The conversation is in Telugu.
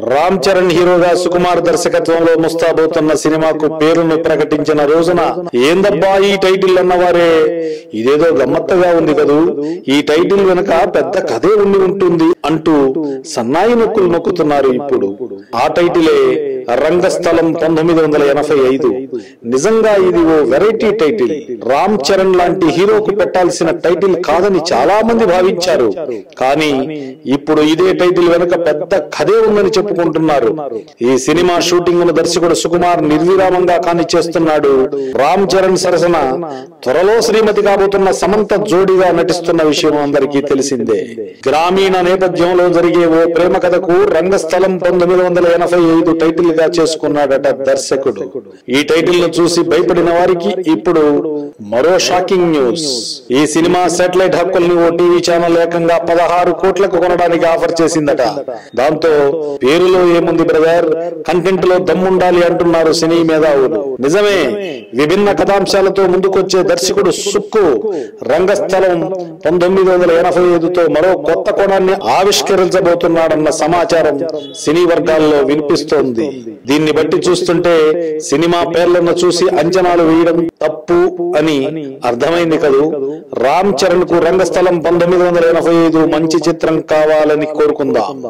రామ్ చరణ్ హీరోగా సుకుమార్ దర్శకత్వంలో ముస్తాబోతున్న సినిమాకు పేరును ప్రకటించిన రోజున ఏందబ్బా ఈ టైటిల్ అన్నవారే? ఇదేదో గమ్మత్తగా ఉంది కదూ? ఈ టైటిల్ వెనుక పెద్ద కథే ఉండి ఉంటుంది. అంటూ సన్నాయి నొక్కులు నొక్కుతున్నారు ఇప్పుడు. ఆ టైటిలే రంగస్థలం పంతొమ్మిది వందల ఎనభై ఐదు. నిజంగా ఇది ఓ వెరైటీ టైటిల్. రామ్ చరణ్ లాంటి హీరోకు పెట్టాల్సిన టైటిల్ కాదని చాలా మంది భావించారు. కానీ ఇప్పుడు ఇదే టైటిల్ వెనుక పెద్ద కథే ఉందని చెప్పుకుంటున్నారు. ఈ సినిమా షూటింగ్ను దర్శకుడు సుకుమార్ నిర్విరామంగా కానిచేస్తున్నాడు రామ్ చరణ్ సరసన త్వరలో శ్రీమతి కాబోతున్న సమంత జోడిగా నటిస్తున్న విషయం అందరికీ తెలిసిందే. గ్రామీణ నేపథ్యంలో జరిగే ఓ ప్రేమ కథకు రంగస్థలం పంతొమ్మిది వందల ఎనభై ఐదు టైటిల్గా చేసుకున్నాడట దర్శకుడు. ఈ టైటిల్ను చూసి భయపడిన వారికి ఇప్పుడు మరో షాకింగ్ న్యూస్ ఈ సినిమా సాటిలైట్ హక్కుల్ని ఓ టీవీ ఛానల్ ఏకంగా పదహారు కోట్లకు కొనడానికి ఆఫర్ చేసిందట. దాంతో పేరులో ఏముంది బ్రదర్ కంటెంట్లో దమ్ముండాలి అంటున్నారు సినీ మేధావులు. నిజమే విభిన్న కథాంశాలతో ముందుకొచ్చే దర్శకుడు సుక్కు రంగస్థలం పంతొమ్మిది వందల ఎనభై ఐదుతో మరో కొత్త కోణాన్ని ఆవిష్కరించబోతున్నాడన్న సమాచారం సినీ వర్గాల్లో వినిపిస్తోంది. దీన్ని బట్టి చూస్తుంటే సినిమా పేర్లను చూసి అంచనాలు వేయడం తప్పు అని అర్థమైంది కదూ? రామ్ చరణ్కు రంగస్థలం పంతొమ్మిది వందల ఎనభై ఐదు మంచి చిత్రం కావాలని కోరుకుందాం.